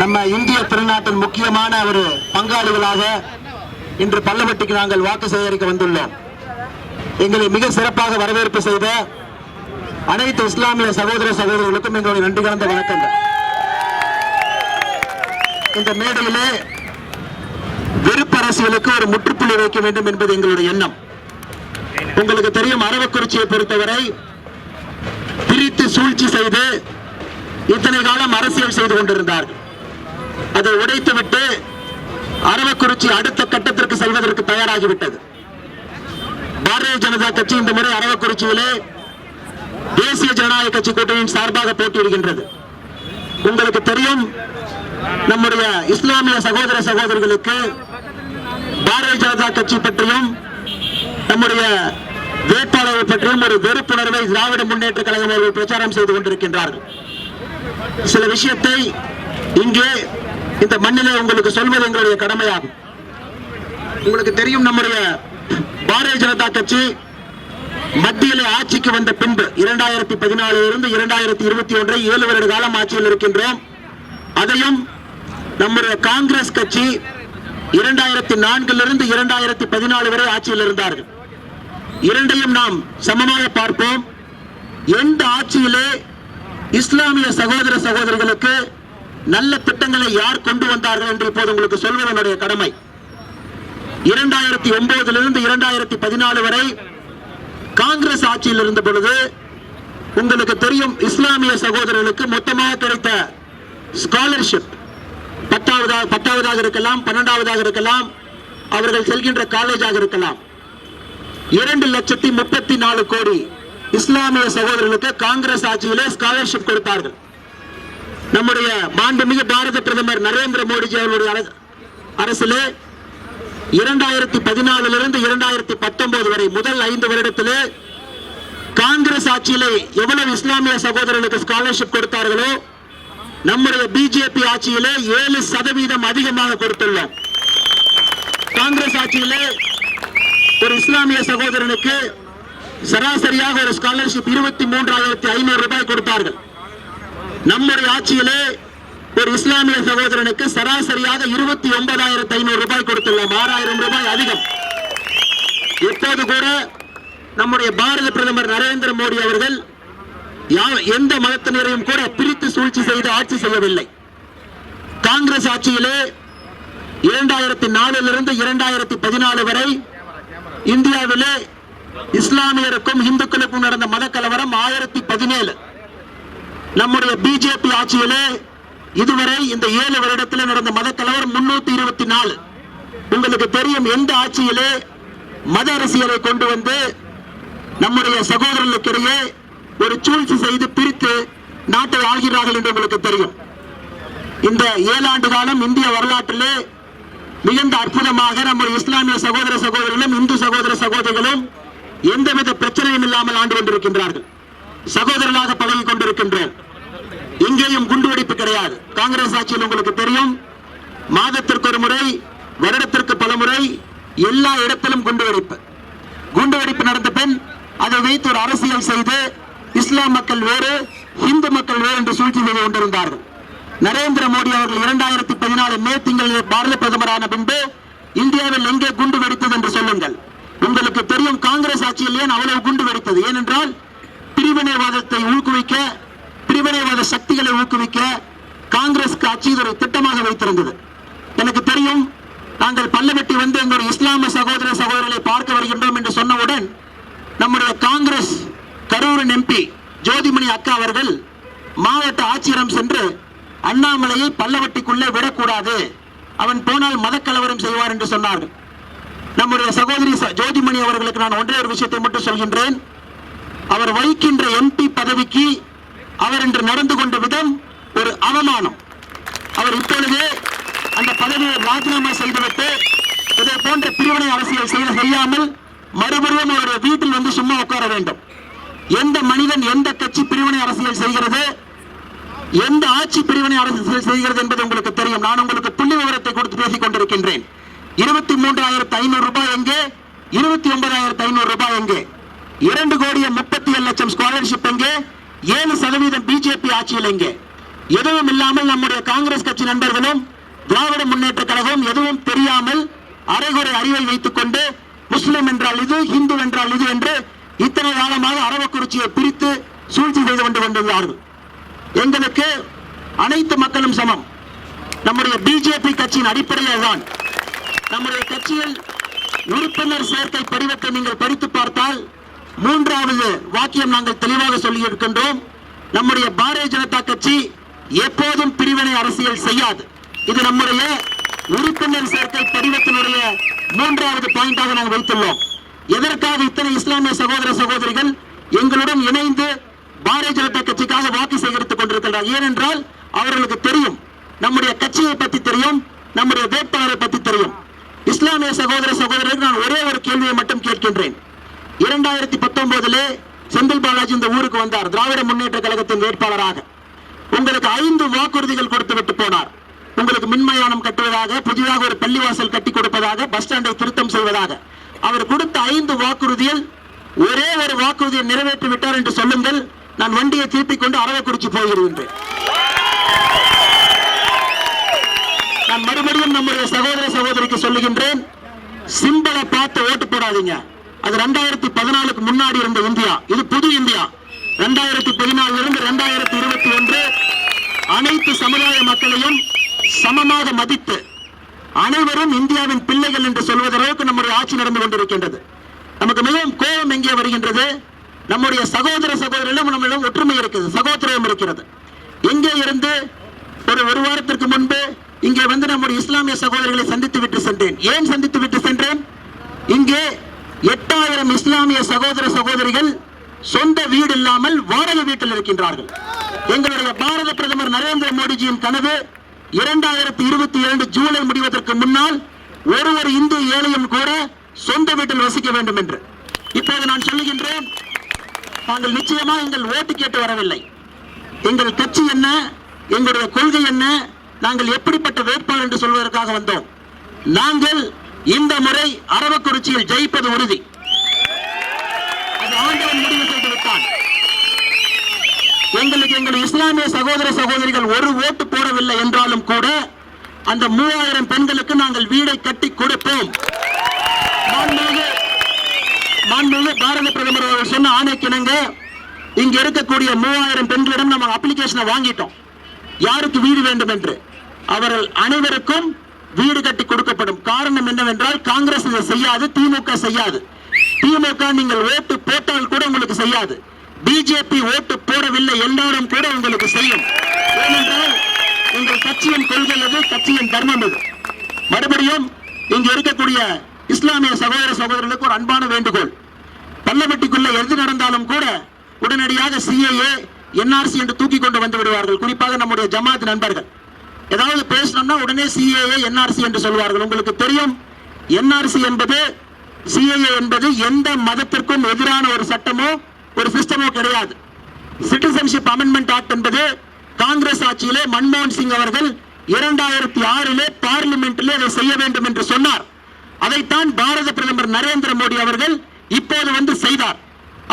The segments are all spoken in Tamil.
நம்ம இந்திய திருநாட்டின் முக்கியமான ஒரு பங்காளிகளாக இன்று பல்லவட்டிக்கு நாங்கள் வாக்கு சேகரிக்க வந்துள்ளோம். எங்களை மிக சிறப்பாக வரவேற்பு செய்த அனைத்து இஸ்லாமிய சகோதர சகோதரர்களுக்கும் எங்களுடைய நன்றி கலந்த வணக்கங்கள். இந்த மேடையிலே வெறுப்பு அரசியலுக்கு ஒரு முற்றுப்புள்ளி வைக்க வேண்டும் என்பது எங்களுடைய எண்ணம். உங்களுக்கு தெரியும் அரவக்குறிச்சியை பொறுத்தவரை பிரித்து சூழ்ச்சி செய்து இத்தனை காலம் அரசியல் செய்து கொண்டிருந்தார்கள். அதை உடைத்துவிட்டு அரவக்குறிச்சி அடுத்த கட்டத்திற்கு செல்வதற்கு தயாராகிவிட்டது. பாரதிய ஜனதா கட்சி இந்த முறை அரவக்குறிச்சியிலே தேசிய ஜனநாயக கட்சி கூட்டணியின் சார்பாக போட்டியிடுகின்றது. உங்களுக்கு தெரியும் நம்முடைய இஸ்லாமிய சகோதர சகோதரிகளுக்கு பாரதிய ஜனதா கட்சி பற்றியும் நம்முடைய வேட்பாளர்கள் பற்றியும் ஒரு வெறுப்புணர்வை திராவிட முன்னேற்ற கழகம் அவர்கள் பிரச்சாரம் செய்து கொண்டிருக்கின்றார்கள். சில விஷயத்தை இங்கே இந்த மண்ணிலே உங்களுக்கு சொல்வது எங்களுடைய கடமையாகும். உங்களுக்கு தெரியும் நம்முடைய பாரதிய ஜனதா கட்சி மத்தியிலே ஆட்சிக்கு வந்த பின்பு இரண்டாயிரத்தி பதினாலு இருந்து இரண்டாயிரத்தி இருபத்தி ஒன்றை ஏழு வருட காலம் ஆட்சியில் இருக்கின்றோம். அதையும் நம்முடைய காங்கிரஸ் கட்சி இரண்டாயிரத்தி நான்கிலிருந்து இரண்டாயிரத்தி பதினாலு வரை ஆட்சியில் இருந்தார்கள். இரண்டையும் நாம் சமமாக பார்ப்போம். எந்த ஆட்சியிலே இஸ்லாமிய சகோதர சகோதரிகளுக்கு நல்ல திட்டங்களை யார் கொண்டு வந்தார்கள் என்று இப்போது உங்களுக்கு சொல்வது என்னுடைய கடமை. இரண்டாயிரத்தி ஒன்பதிலிருந்து இரண்டாயிரத்தி பதினாலு வரை காங்கிரஸ் ஆட்சியில் இருந்த பொழுது உங்களுக்கு தெரியும் இஸ்லாமிய சகோதரர்களுக்கு மொத்தமாக கிடைத்த ஸ்காலர்ஷிப் பத்தாவதாக பத்தாவதாக இருக்கலாம் பன்னெண்டாவதாக இருக்கலாம் அவர்கள் செல்கின்ற காலேஜாக இருக்கலாம். இரண்டு லட்சத்தி முப்பத்தி நாலு கோடி இஸ்லாமிய சகோதரர்களுக்கு காங்கிரஸ் ஆட்சியிலே ஸ்காலர்ஷிப் கொடுத்தார்கள். நம்முடைய மாண்புமிகு பாரத பிரதமர் நரேந்திர மோடிஜி அவர்களுடைய அரசு- அரசிலே இரண்டாயிரத்தி பதினாலிலிருந்து இரண்டாயிரத்தி பத்தொன்பது வரை முதல் ஐந்து வருடத்திலே காங்கிரஸ் ஆட்சியிலே எவ்வளவு இஸ்லாமிய சகோதரர்களுக்கு ஸ்காலர்ஷிப் கொடுத்தார்களோ நம்முடைய பிஜேபி ஆட்சியிலே ஏழு சதவீதம் அதிகமாக கொடுத்துள்ளோம். காங்கிரஸ் ஆட்சியிலே ஒரு இஸ்லாமிய சகோதரனுக்கு சராசரியாக ஒரு ஸ்காலர்ஷிப் இருபத்தி மூன்றாயிரத்தி ஐநூறு ரூபாய் கொடுத்தார்கள். நம்முடைய ஆட்சியிலே ஒரு இஸ்லாமிய சகோதரனுக்கு சராசரியாக இருபத்தி ஒன்பதாயிரத்தி ஐநூறு ரூபாய் கொடுத்துள்ளோம். ஆறாயிரம் ரூபாய் அதிகம். இப்போது கூட நம்முடைய பாரத பிரதமர் நரேந்திர மோடி அவர்கள் யா- எந்த மதத்தினரையும் கூட பிரித்து சூழ்ச்சி செய்து ஆட்சி செய்யவில்லை. காங்கிரஸ் ஆட்சியிலே இரண்டாயிரத்தி நாலிலிருந்து இரண்டாயிரத்தி பதினாலு வரை இந்தியாவிலே இஸ்லாமியருக்கும் இந்துக்களுக்கும் நடந்த மத கலவரம் ஆயிரத்தி பதினேழு. நம்முடைய பிஜேபி ஆட்சியிலே இதுவரை இந்த ஏழு வருடத்தில் நடந்த மத கலவரம் முன்னூத்தி இருபத்தி நாலு. உங்களுக்கு தெரியும் எந்த ஆட்சியிலே மத அரசியலை கொண்டு வந்து நம்முடைய சகோதரர்களுக்கிடையே ஒரு சூழ்ச்சி செய்து பிரித்து நாட்டை ஆள்கிறார்கள் என்று உங்களுக்கு தெரியும். இந்த ஏழாண்டு காலம் இந்திய வரலாற்றிலே மிகுந்த அற்புதமாக நம்முடைய இஸ்லாமிய சகோதர சகோதரர்களும் இந்து சகோதர சகோதரிகளும் எந்தவித பிரச்சனையும் இல்லாமல் ஆண்டு கொண்டிருக்கின்றார்கள். சகோதரனாக பழகிக் கொண்டிருக்கின்றோம். இங்கேயும் குண்டுவெடிப்பு கிடையாது. காங்கிரஸ் ஆட்சியில் உங்களுக்கு தெரியும். மாதத்திற்கு ஒரு முறை வருடத்திற்கு பல முறை எல்லா இடத்திலும் குண்டுவெடிப்பு. குண்டுவெடிப்பு நடந்த பின் அதை வைத்து ஒரு அரசியல் செய்து இஸ்லாம் மக்கள் வேறு இந்து மக்கள் வேறு என்று சூழ்ச்சி செய்து கொண்டிருந்தார்கள். நரேந்திர மோடி அவர்கள் இரண்டாயிரத்தி பதினாலு மே திங்களில் பாரத பிரதமரான பின்பு இந்தியாவில் எங்கே குண்டு வெடித்தது என்று சொல்லுங்கள். உங்களுக்கு தெரியும் காங்கிரஸ் ஆட்சியில் ஏன் அவ்வளவு குண்டு வெடித்தது? ஏனென்றால் பிரிவினைவாதத்தை ஊக்குவிக்க பிரிவினைவாத சக்திகளை ஊக்குவிக்க காங்கிரஸ்க்கு ஆட்சி இது ஒரு திட்டமாக வைத்திருந்தது. எனக்கு தெரியும் நாங்கள் பல்லவெட்டி வந்து எங்களுடைய இஸ்லாம சகோதர சகோதரர்களை பார்க்க வருகின்றோம் என்று சொன்னவுடன் நம்முடைய காங்கிரஸ் கரூரின் எம்பி ஜோதிமணி அக்கா அவர்கள் மாவட்ட ஆட்சியரம் சென்று அண்ணாமலையை பல்லவட்டிக்குள்ளே விடக்கூடாது. அவன் போனால் மதக்கலவரம் செய்வார் என்று சொன்னார்கள். நம்முடைய சகோதரி ச- ஜோதிமணி அவர்களுக்கு நான் ஒன்றே ஒரு விஷயத்தை மட்டும் சொல்கின்றேன். அவர் வகிக்கின்ற எம்பி பதவிக்கு அவர் இன்று நடந்து கொண்ட விதம் ஒரு அவமானம். அவர் இப்பொழுது அந்த பதவியை ராஜினாமா செய்துவிட்டு இதே போன்ற பிரிவினை அரசியல் செய்ய செய்யாமல் மறுபடியும் அவருடைய வீட்டில் வந்து சும்மா உட்கார வேண்டும். எந்த மனிதன் எந்த கட்சி பிரிவினை அரசியல் செய்கிறது எந்த ஆட்சி பிரிவினை அரசியல் செய்கிறது என்பது உங்களுக்கு தெரியும். நான் உங்களுக்கு புள்ளி விவரத்தை கொடுத்து பேசிக் கொண்டிருக்கின்றேன். இருபத்தி மூன்றாயிரத்து ஐநூறு ரூபாய் எங்கே? இருபத்தி ஒன்பதாயிரத்து ஐநூறு ரூபாய் எங்கே? இரண்டு கோடியே முப்பத்தி ஏழு லட்சம் ஸ்காலர்ஷிப் எங்கே? ஏழு சதவீதம் பிஜேபி ஆட்சியில் எங்கே? எதுவும் இல்லாமல் நம்முடைய காங்கிரஸ் கட்சி நண்பர்களும் திராவிட முன்னேற்ற கழகம் எதுவும் தெரியாமல் அரைகுறை அறிவை வைத்துக் கொண்டு முஸ்லிம் என்றால் இது இந்து என்றால் இது என்று இத்தனை காலமாக அரவக்குறிச்சியை பிரித்து சூழ்ச்சி செய்து கொண்டு வந்துள்ளார்கள் எங்களுக்கு அனைத்து மக்களும் சமம். நம்முடைய பிஜேபி கட்சியின் அடிப்படையில் தான் நம்முடைய கட்சியில் உறுப்பினர் சேர்க்கை படிவத்தை நீங்கள் படித்து பார்த்தால் மூன்றாவது வாக்கியம் நாங்கள் தெளிவாக சொல்லி இருக்கின்றோம் நம்முடைய பாரதிய ஜனதா கட்சி எப்போதும் பிரிவினை அரசியல் செய்யாது. இது நம்முடைய உறுப்பினர் சேர்க்கை படிவத்தினுடைய மூன்றாவது பாயிண்டாக நாங்கள் வைத்துள்ளோம். எதற்காக இத்தனை இஸ்லாமிய சகோதர சகோதரிகள் எங்களுடன் இணைந்து பாரதிய ஜனதா கட்சிக்காக வாக்கு சேகரித்துக் கொண்டிருக்கிறார் ஏனென்றால் அவர்களுக்கு தெரியும். நம்முடைய கட்சியை பற்றி தெரியும். நம்முடைய வேட்பாளரை பற்றி தெரியும். இஸ்லாமிய சகோதர சகோதரருக்கு நான் ஒரே ஒரு கேள்வியை மட்டும் கேட்கின்றேன். இரண்டாயிரத்தி பத்தொன்பதுல செந்தில் பாலாஜி இந்த ஊருக்கு வந்தார். திராவிட முன்னேற்ற கழகத்தின் வேட்பாளராக. உங்களுக்கு ஐந்து வாக்குறுதிகள் கொடுத்து விட்டு போனார். உங்களுக்கு மின்மயானம் கட்டுவதாக புதிதாக ஒரு பள்ளிவாசல் கட்டி கொடுப்பதாக பஸ் ஸ்டாண்டை திருத்தம் செய்வதாக. அவர் கொடுத்த ஐந்து வாக்குறுதியில் ஒரே ஒரு வாக்குறுதியை நிறைவேற்றி விட்டார் என்று சொல்லுங்கள். நான் வண்டியை திருப்பிக் கொண்டு அரவக்குறிச்சி போகிறேன் நான் மறுபடியும் நம்முடைய சகோதர சகோதரிக்கு சொல்லுகின்றேன். சிம்பலை பார்த்து ஓட்டு போடாதீங்க. அது ரெண்டாயிரத்தி பதினாலுக்கு முன்னாடி இருந்த இந்தியா. இது புது இந்தியா. ரெண்டாயிரத்தி பதினாலுல இருந்து ரெண்டாயிரத்தி இருபத்தி ஒன்று அனைத்து சமுதாய மக்களையும் சமமாக மதித்து அனைவரும் இந்தியாவின் பிள்ளைகள் என்று சொல்வதற்கு நம்முடைய ஆட்சி நடந்து கொண்டிருக்கின்றது. நமக்கு மிகவும் கோபம் எங்கே வருகின்றது? நம்முடைய சகோதர சகோதரிடம் நம்மளிடம் ஒற்றுமை இருக்குது சகோதரம் இருக்கிறது. எங்கே இருந்து ஒரு ஒரு வாரத்திற்கு முன்பு இங்கே வந்து நம்முடைய இஸ்லாமிய சகோதரிகளை சந்தித்து விட்டு சென்றேன். ஏன் சந்தித்து விட்டு சென்றேன்? இங்கே எட்டாயிரம் இஸ்லாமிய சகோதர சகோதரிகள் சொந்த வீடு இல்லாமல் வாடகை வீட்டில் இருக்கின்றார்கள். எங்களுடைய பாரத பிரதமர் நரேந்திர மோடிஜியின் கனவு இரண்டாயிரத்தி இருபத்தி இரண்டு ஜூலை முடிவதற்கு முன்னால் ஒரு ஒரு இந்து ஏழையும் கூட சொந்த வீட்டில் வசிக்க வேண்டும் என்று. இப்போது நான் சொல்லுகின்றேன் நாங்கள் நிச்சயமா எங்கள் ஓட்டு கேட்டு வரவில்லை. எங்கள் கட்சி என்ன எங்களுடைய கொள்கை என்ன நாங்கள் எப்படிப்பட்ட வேட்பாளர் என்று சொல்வதற்காக வந்தோம். நாங்கள் இந்த முறை அரவக்குறிச்சியில் ஜெயிப்பது உறுதி. அது ஆண்டவன் முடிவு செய்து விட்டான். எங்களுக்கு எங்கள் இஸ்லாமிய சகோதர சகோதரிகள் ஒரு ஓட்டு போடவில்லை என்றாலும் கூட அந்த மூவாயிரம் பெண்களுக்கு நாங்கள் வீடை கட்டி கொடுப்போம். பாரத பிரதமர் அவர்கள் சொன்ன ஆணைக்கிணங்க இங்க இருக்கக்கூடிய மூவாயிரம் பெண்களிடம் நம்ம அப்ளிகேஷனை வாங்கிட்டோம். யாருக்கு வீடு வேண்டும் என்று அவர்கள் அனைவருக்கும் வீடு கட்டி கொடுக்கப்படும் காரணம் என்னவென்றால் காங்கிரஸ் இதை செய்யாது திமுக செய்யாது. திமுக நீங்கள் ஓட்டு போட்டால் கூட உங்களுக்கு செய்யாது. பிஜேபி ஓட்டு போடவில்லை எல்லாரும் கூட உங்களுக்கு செய்யும். ஏனென்றால் உங்கள் கட்சியின் கொள்கை அது கட்சியின் தர்மம் அது மறுபடியும் இங்க இருக்கக்கூடிய இஸ்லாமிய சகோதர சகோதரர்களுக்கு ஒரு அன்பான வேண்டுகோள். பள்ளப்பட்டிக்குள்ள எது நடந்தாலும் கூட உடனடியாக சிஏஏ என்ஆர்சி என்று தூக்கி கொண்டு வந்து விடுவார்கள். குறிப்பாக நம்முடைய ஜமாத் நண்பர்கள். ஏதாவது பேசணும்னா உடனே சிஏஏ என்ஆர்சி என்று சொல்வார்கள். உங்களுக்கு தெரியும்? என்ஆர்சி என்பது சிஏஏ என்பது எந்த மதத்திற்கும் எதிரான ஒரு சட்டமோ ஒரு சிஸ்டமோ கிடையாது. சிட்டிசன்ஷிப் அமெண்ட்மெண்ட் ஆக்ட் என்பது காங்கிரஸ் ஆட்சியிலே மன்மோகன் சிங் அவர்கள் இரண்டாயிரத்தி ஆறிலே பார்லிமெண்ட்டிலே அதை செய்ய வேண்டும் என்று சொன்னார். அதைத்தான் பாரத பிரதமர் நரேந்திர மோடி அவர்கள் இப்போது வந்து செய்தார்.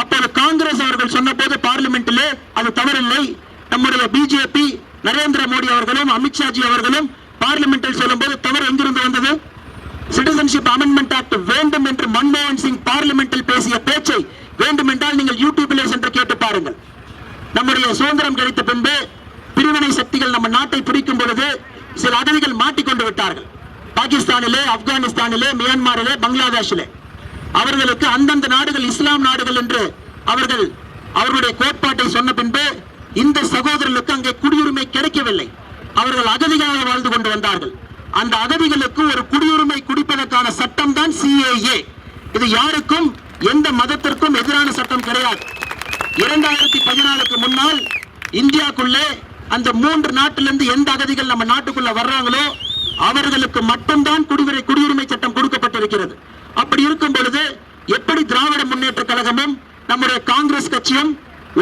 அப்போது காங்கிரஸ் அவர்கள் சொன்னபோது பார்லிமெண்ட்டிலே அது தவறில்லை. நம்முடைய பிஜேபி நரேந்திர மோடி அவர்களும் அமித்ஷாஜி அவர்களும் பார்லிமெண்டில் சொல்லும்போது தவறு எங்கிருந்து வந்தது? சிட்டிசன்ஷிப் அமெண்ட்மெண்ட் ஆக்ட் வேண்டும் என்று மன்மோகன் சிங் பார்லிமெண்டில் பேசிய பேச்சை வேண்டும் என்றால் நீங்கள் யூடியூபிலே சென்று கேட்டு பாருங்கள். நம்முடைய சுதந்திரம் கிடைத்த பின்பு பிரிவினை சக்திகள் நம்ம நாட்டை பிடிக்கும் பொழுது சில அகதிகள் மாட்டிக்கொண்டு விட்டார்கள். பாகிஸ்தானிலே ஆப்கானிஸ்தானிலே மியான்மரிலே பங்களாதேஷிலே. அவர்களுக்கு அந்தந்த நாடுகள் இஸ்லாம் நாடுகள் என்று அவர்கள் அவர்களுடைய கோட்பாட்டை சொன்ன பின்பு இந்த சகோதரர்களுக்கு அங்கே குடியுரிமை கிடைக்கவில்லை. அவர்கள் அகதிகளாக வாழ்ந்து கொண்டு வந்தார்கள். அந்த அகதிகளுக்கு ஒரு குடியுரிமை குடிப்பதற்கான சட்டம் தான் சிஏஏ இது யாருக்கும் எந்த மதத்திற்கும் எதிரான சட்டம் கிடையாது. இரண்டாயிரத்தி பதினாலுக்கு முன்னால் இந்தியாக்குள்ளே அந்த மூன்று நாட்டிலிருந்து எந்த அகதிகள் நம்ம நாட்டுக்குள்ள வர்றாங்களோ அவர்களுக்கு மட்டும்தான் குடியுரிமை குடியுரிமை சட்டம் கொடுக்கப்பட்டிருக்கிறது. அப்படி இருக்கும் பொழுது எப்படி திராவிட முன்னேற்ற கழகமும் நம்முடைய காங்கிரஸ் கட்சியும்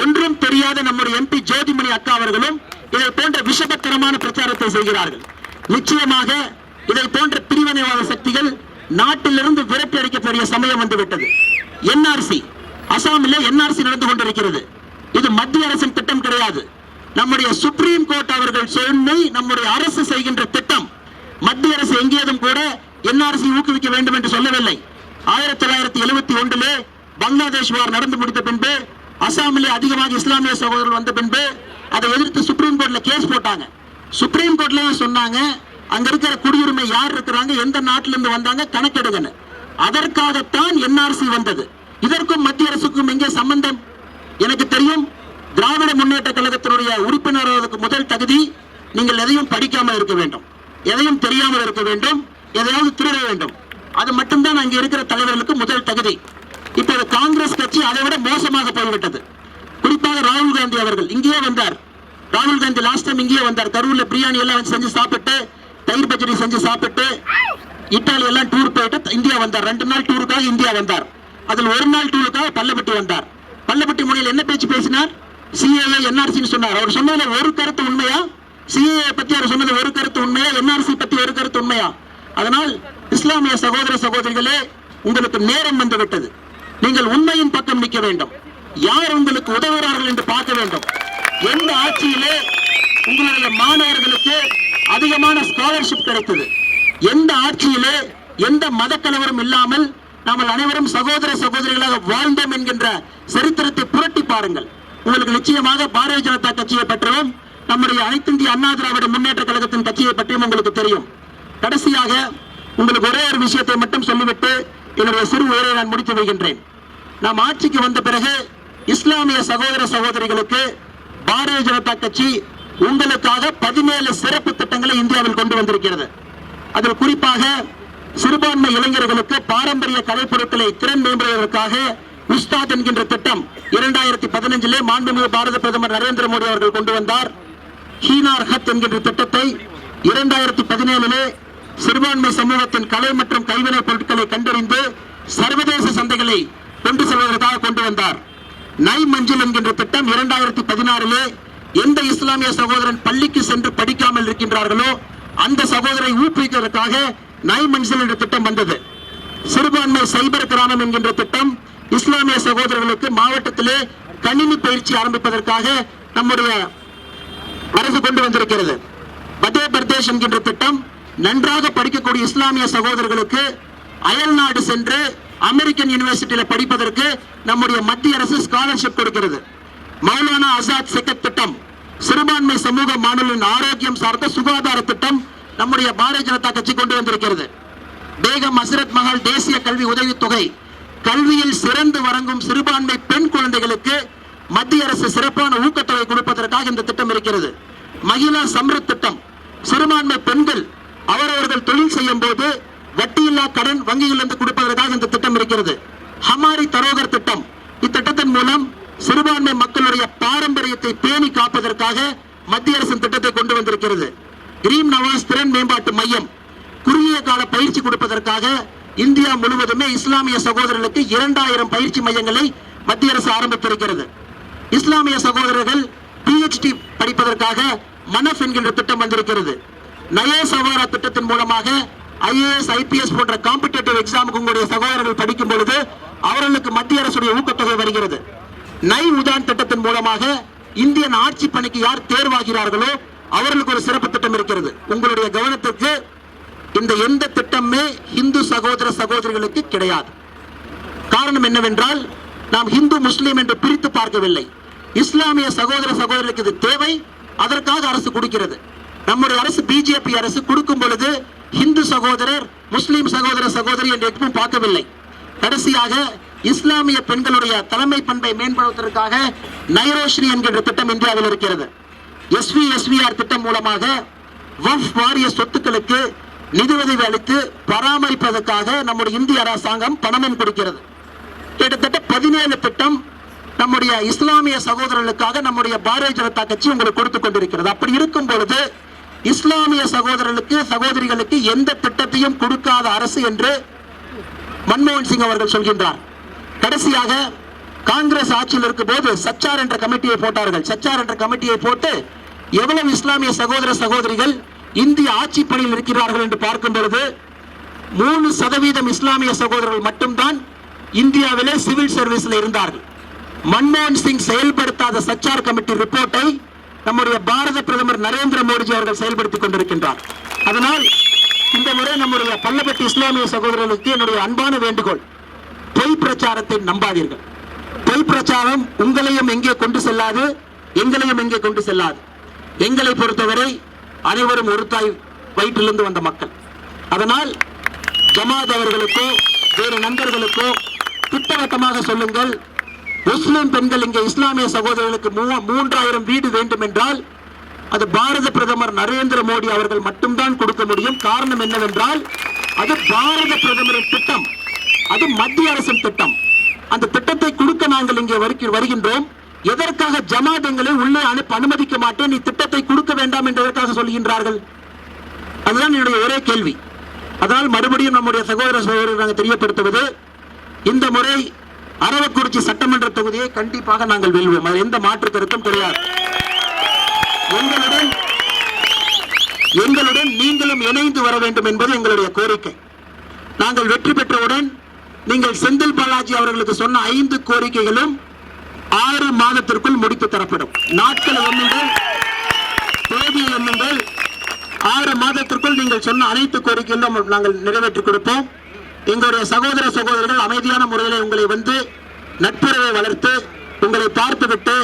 ஒன்றும் தெரியாத நம்முடைய எம்பி ஜோதிமணி அக்கா அவர்களும் இதை போன்ற விஷபத்தனமான பிரச்சாரத்தை செய்கிறார்கள். நிச்சயமாக இதை போன்ற பிரிவினைவாத சக்திகள் நாட்டிலிருந்து விரட்டி அடிக்கக்கூடிய சமயம் வந்துவிட்டது. என்ஆர்சி அசாமில் என்ஆர்சி நடந்து கொண்டிருக்கிறது. இது மத்திய அரசின் திட்டம் கிடையாது. நம்முடைய சுப்ரீம் கோர்ட் அவர்கள் சொன்னை நம்முடைய அரசு செய்கின்ற திட்டம் மத்திய அரசு எங்கேதும் கூட என்ஆர்சி ஊக்குவிக்க வேண்டும் என்று சொல்லவில்லை. ஆயிரத்தி தொள்ளாயிரத்தி எழுபத்தி ஒன்றிலே பங்களாதேஷ் வார் நடந்து முடித்த பின்பு அசாமிலே அதிகமாக இஸ்லாமிய சகோதரர்கள் வந்த பின்பு அதை எதிர்த்து சுப்ரீம் கோர்ட்ல கேஸ் போட்டாங்க. சுப்ரீம் கோர்ட்லயும் சொன்னாங்க? அங்க இருக்கிற குடியுரிமை யார் இருக்கிறாங்க? எந்த நாட்டில இருந்து வந்தாங்க? கணக்கெடுங்கன்னு அதற்காகத்தான் என்ஆர்சி வந்தது. இதற்கும் மத்திய அரசுக்கும் எங்கே சம்பந்தம்? எனக்கு தெரியும் திராவிட முன்னேற்ற கழகத்தினுடைய உறுப்பினர்களுக்கு முதல் தகுதி நீங்கள் எதையும் படிக்காமல் இருக்க வேண்டும். எதையும் தெரியாமல் இருக்க வேண்டும். எதையாவது திருட வேண்டும். அது மட்டும்தான் அங்கே இருக்கிற தலைவர்களுக்கு முதல் தகுதி. இப்போது காங்கிரஸ் கட்சி அதை விட மோசமாக போய்விட்டது. குறிப்பாக ராகுல் காந்தி அவர்கள் இங்கேயே வந்தார். ராகுல் காந்தி லாஸ்ட் டைம் இங்கேயே வந்தார். கரூர்ல பிரியாணி எல்லாம் செஞ்சு சாப்பிட்டு தயிர் பச்சடி செஞ்சு சாப்பிட்டு இத்தாலி எல்லாம் டூர் போயிட்டு இந்தியா வந்தார். ரெண்டு நாள் டூருக்காக இந்தியா வந்தார். அதில் ஒரு நாள் டூருக்காக பல்லப்பட்டி வந்தார். பல்லப்பட்டி முனையில் என்ன பேச்சு பேசினார்? சிஏஏ என்ஆர்சின்னு சொன்னார். அவர் சொன்னதுல ஒரு கருத்து உண்மையா? சிஏஏ பத்தி அவர் சொன்னது ஒரு கருத்து உண்மையா? என்ஆர்சி பத்தி ஒரு கருத்து உண்மையா? அதனால் இஸ்லாமிய சகோதர சகோதரிகளே உங்களுக்கு நேரம் வந்து விட்டது. நீங்கள் உண்மையின் பக்கம் நிற்க வேண்டும். யார் உங்களுக்கு உதவுகிறார்கள் என்று பார்க்க வேண்டும். எந்த ஆட்சியிலே உங்களுடைய மாணவர்களுக்கு அதிகமான ஸ்காலர்ஷிப் கிடைத்தது? எந்த ஆட்சியிலே எந்த மத கலவரம் இல்லாமல் நாங்கள் அனைவரும் சகோதர சகோதரிகளாக வாழ்ந்தோம் என்கின்ற சரித்திரத்தை புரட்டி பாருங்கள். உங்களுக்கு நிச்சயமாக பாரதிய ஜனதா கட்சியை பற்றியும் நம்முடைய அனைத்து இந்திய அண்ணா திராவிட முன்னேற்ற கழகத்தின் கட்சியை பற்றியும் உங்களுக்கு தெரியும். கடைசியாக உங்களுக்கு ஒரே ஒரு விஷயத்தை மட்டும் சொல்லிவிட்டு என்னுடைய சிறு உரையை நான் முடித்து வைக்கின்றேன். நாம் ஆட்சிக்கு வந்த பிறகு இஸ்லாமிய சகோதர சகோதரிகளுக்கு பாரதிய ஜனதா கட்சி உங்களுக்காக பதினேழு சிறப்பு திட்டங்களை இந்தியாவில் கொண்டு வந்திருக்கிறது. அதில் குறிப்பாக சிறுபான்மை இளைஞர்களுக்கு பாரம்பரிய கலைப்பொருட்களை திறன் மேம்படுவதற்காக உஸ்தாத் என்கின்ற திட்டம் இரண்டாயிரத்தி பதினஞ்சிலே மாண்புமிகு பாரத பிரதமர் நரேந்திர மோடி அவர்கள் கொண்டு வந்தார். ஹீனார் ஹத் என்கின்ற திட்டத்தை இரண்டாயிரத்தி பதினேழுலே சிறுபான்மை சமூகத்தின் கலை மற்றும் கைவினைப் பொருட்களை கண்டறிந்து சர்வதேச சந்தைகளை கொண்டு செல்வதற்காக கொண்டு வந்தார். நை மஞ்சள் என்கின்ற திட்டம் இரண்டாயிரத்தி பதினாறிலே எந்த இஸ்லாமிய சகோதரன் பள்ளிக்கு சென்று படிக்காமல் இருக்கின்றார்களோ அந்த சகோதரை ஊக்குவிக்கிறதுக்காக நை மஞ்சள் என்ற திட்டம் வந்தது. சிறுபான்மை சைபர் கிராமம் என்கின்ற திட்டம் இஸ்லாமிய சகோதரர்களுக்கு மாவட்டத்திலே கணினி பயிற்சி ஆரம்பிப்பதற்காக நம்முடைய அரசு கொண்டு வந்திருக்கிறது. மத்திய பிரதேஷ் என்கின்ற திட்டம் நன்றாக படிக்கக்கூடிய இஸ்லாமிய சகோதரர்களுக்கு அயல் நாடு சென்று அமெரிக்கன் யூனிவர்சிட்டியில படிப்பதற்கு நம்முடைய மத்திய அரசு ஸ்காலர்ஷிப் கொடுக்கிறது. மௌலானா ஆசாத் சிக்க திட்டம் சிறுபான்மை சமூக மாணவர்களின் ஆரோக்கியம் சார்ந்த சுகாதார திட்டம் நம்முடைய பாரதிய ஜனதா கட்சி கொண்டு வந்திருக்கிறது. பேகம் அசரத் மகால் தேசிய கல்வி உதவித்தொகை கல்வியில் சிறந்து வழங்கும் சிறுபான்மை பெண் குழந்தைகளுக்கு மத்திய அரசு சிறப்பான ஊக்கத்தொகை கொடுப்பதற்காக இந்த திட்டம் இருக்கிறது. மகிழா சம்ரத் திட்டம் சிறுபான்மை பெண்கள் அவரவர்கள் தொழில் செய்யும் போது வட்டியில்லா கடன் வங்கியிலிருந்து கொடுப்பதற்காக இந்த திட்டம் இருக்கிறது. ஹமாரி தரோகர் திட்டம். இத்திட்டத்தின் மூலம் சிறுபான்மை மக்களுடைய பாரம்பரியத்தை பேணி காப்பதற்காக மத்திய அரசின் திட்டத்தை கொண்டு வந்திருக்கிறது. கிரீம் நவாஸ் திறன் மேம்பாட்டு மையம். குறுகிய கால பயிற்சி கொடுப்பதற்காக இந்தியா முழுவதுமே இஸ்லாமிய சகோதரர்களுக்கு இரண்டாயிரம் பயிற்சி மையங்களை மத்திய அரசு ஆரம்பித்திருக்கிறது. இஸ்லாமிய சகோதரர்கள் பிஹெச்டி படிப்பதற்காக மனஃப் என்கின்ற திட்டம் வந்திருக்கிறது. நயே சவாரா திட்டத்தின் மூலமாக ஐஏஎஸ் ஐபிஎஸ் போன்ற காம்படிட்டிவ் எக்ஸாமுக்கு உங்களுடைய சகோதரர்கள் படிக்கும் பொழுது அவர்களுக்கு மத்திய அரசுடைய ஊக்கத்தொகை வருகிறது. நை உதான் திட்டத்தின் மூலமாக இந்தியன் ஆட்சி பணிக்கு யார் தேர்வாகிறார்களோ அவர்களுக்கு ஒரு சிறப்பு திட்டம் இருக்கிறது. உங்களுடைய கவனத்திற்கு இந்த எந்த திட்டமே இந்து சகோதர சகோதரிகளுக்கு கிடையாது. காரணம் என்னவென்றால் நாம் இந்து முஸ்லீம் என்று பிரித்து பார்க்கவில்லை. இஸ்லாமிய சகோதர சகோதரிகளுக்கு இது தேவை. அதற்காக அரசு கொடுக்கிறது. நம்முடைய அரசு பிஜேபி அரசு கொடுக்கும் பொழுது இந்து சகோதரர் முஸ்லீம் சகோதர சகோதரி என்று எதுவும் பார்க்கவில்லை. கடைசியாக இஸ்லாமிய பெண்களுடைய தலைமை பண்பை மேம்படுத்துவதற்காக நைரோஷினி என்கின்ற திட்டம் இந்தியாவில் இருக்கிறது. எஸ்வி எஸ்விஆர் திட்டம் மூலமாக வஃப் வாரிய சொத்துக்களுக்கு நிதி உதவி அளித்து பராமரிப்பதற்காக நம்முடைய இந்திய அரசாங்கம் பணமும் கொடுக்கிறது. கிட்டத்தட்ட பதினேழு திட்டம் நம்முடைய இஸ்லாமிய சகோதரர்களுக்காக நம்முடைய பாரதிய ஜனதா கட்சி உங்களுக்கு கொடுத்து கொண்டிருக்கிறது. அப்படி இருக்கும் பொழுது இஸ்லாமிய சகோதரர்களுக்கு சகோதரிகளுக்கு எந்த திட்டத்தையும் கொடுக்காத அரசு என்று மன்மோகன் சிங் அவர்கள் சொல்கின்றார். கடைசியாக காங்கிரஸ் ஆட்சியில் இருக்கும் போது சச்சார் என்ற கமிட்டியை போட்டார்கள். சச்சார் என்ற கமிட்டியை போட்டு எவ்வளவு இஸ்லாமிய சகோதர சகோதரிகள் இந்திய ஆட்சி பணியில் இருக்கிறார்கள் என்று பார்க்கும் பொழுது மூணு சதவீதம் இஸ்லாமிய சகோதரர்கள் மட்டும்தான் இந்தியாவிலே சிவில் சர்வீஸில் இருந்தார்கள். மன்மோகன் சிங் செயல்படுத்தாத சச்சார் கமிட்டி ரிப்போர்ட்டை நம்முடைய பாரத பிரதமர் நரேந்திர மோடிஜி அவர்கள் செயல்படுத்திக் கொண்டிருக்கின்றார். அதனால் இந்த முறை நம்முடைய பல்லப்பட்டி இஸ்லாமிய சகோதரர்களுக்கு என்னுடைய அன்பான வேண்டுகோள். பொய் பிரச்சாரத்தை நம்பாதீர்கள். பொய் பிரச்சாரம் உங்களையும் எங்கே கொண்டு செல்லாது எங்களையும் எங்கே கொண்டு செல்லாது. எங்களை பொறுத்தவரை அனைவரும் ஒரு தாய் வயிற்றிலிருந்து வந்த மக்கள். அதனால் ஜமாத் அவர்களுக்கோ வேறு நண்பர்களுக்கோ திட்டவட்டமாக சொல்லுங்கள். முஸ்லிம் பெண்கள் இங்கே இஸ்லாமிய சகோதரர்களுக்கு மூன்றாயிரம் வீடு வேண்டும் என்றால் அது பாரத பிரதமர் நரேந்திர மோடி அவர்கள் மட்டும்தான் கொடுக்க முடியும். காரணம் என்னவென்றால் அது பாரத பிரதமரின் திட்டம். அது மத்திய அரசின் திட்டம். அந்த திட்டத்தை கொடுக்க நாங்கள் இங்கே வருகின்றோம். எதற்காக ஜமாத் எங்களை உள்ளே அனுப்ப அனுமதிக்க மாட்டேன்? நீ திட்டத்தை கொடுக்க வேண்டாம் என்று எதற்காக சொல்கின்றார்கள்? அதுதான் என்னுடைய ஒரே கேள்வி. அதனால் மறுபடியும் நம்முடைய சகோதர சகோதரர் நாங்கள் தெரியப்படுத்துவது இந்த முறை அரவக்குறிச்சி சட்டமன்ற தொகுதியை கண்டிப்பாக நாங்கள் வெல்வோம். அதில் எந்த மாற்று கருத்தும் கிடையாது. எங்களுடன் எங்களுடன் நீங்களும் இணைந்து வர வேண்டும் என்பது எங்களுடைய கோரிக்கை. நாங்கள் வெற்றி பெற்றவுடன் நீங்கள் செந்தில் பாலாஜி அவர்களுக்கு சொன்ன ஐந்து கோரிக்கைகளும் ஆறு மாதத்திற்குள் முடித்து தரப்படும். நாட்கள் எண்ணுங்கள் தேதியை எண்ணுங்கள் ஆறு மாதத்திற்குள் நீங்கள் சொன்ன அனைத்து கோரிக்கைகளும் நாங்கள் நிறைவேற்றி கொடுப்போம். எங்களுடைய சகோதர சகோதரர்கள் அமைதியான முறையில் உங்களை வந்து நட்புறவை வளர்த்து உங்களை பார்த்துவிட்டு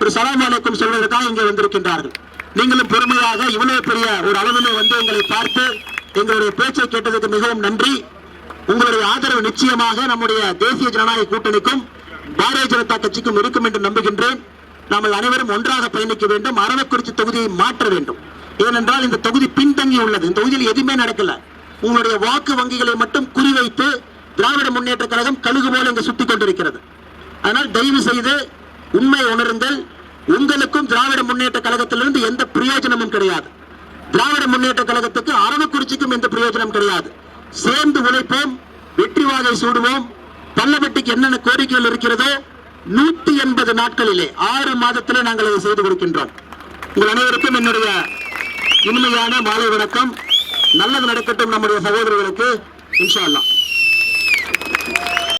ஒரு சலாம் அலைக்கும் சொல்வதற்காக இங்கே வந்திருக்கின்றார்கள். நீங்களும் பொறுமையாக இவ்வளவு பெரிய ஒரு அளவில் வந்து எங்களை பார்த்து எங்களுடைய பேச்சை கேட்டதற்கு மிகவும் நன்றி. உங்களுடைய ஆதரவு நிச்சயமாக நம்முடைய தேசிய ஜனநாயக கூட்டணிக்கும் பாரதிய ஜனதா கட்சிக்கும் இருக்கும் என்று நம்புகின்றேன். நாம் அனைவரும் ஒன்றாக பயணிக்க வேண்டும். அரவக்குறிச்சி தொகுதியை மாற்ற வேண்டும். ஏனென்றால் இந்த தொகுதி பின்தங்கி உள்ளது இந்த தொகுதியில் எதுவுமே நடக்கல. உங்களுடைய வாக்கு வங்கிகளை மட்டும் குறிவைத்து திராவிட முன்னேற்ற கழகம் கழுகு போல இங்கு சுத்தி கொண்டிருக்கிறது. அதனால் தயவு செய்து உண்மை உணருங்கள். உங்களுக்கும் திராவிட முன்னேற்ற கழகத்திலிருந்து எந்த பிரயோஜனமும் கிடையாது. திராவிட முன்னேற்ற கழகத்துக்கு அரவக்குறிச்சிக்கும் எந்த பிரயோஜனம் கிடையாது. சேர்ந்து உழைப்போம் வெற்றி வாகை சூடுவோம். பல்லவட்டிக்கு என்னென்ன கோரிக்கைகள் இருக்கிறதோ நூத்தி எண்பது நாட்களிலே ஆறு மாதத்திலே நாங்கள் அதை செய்து கொடுக்கின்றோம். உங்கள் அனைவருக்கும் என்னுடைய இனிமையான மாலை வணக்கம். நல்லது நடக்கட்டும் நம்முடைய சகோதரர்களுக்கு இன்ஷா அல்லா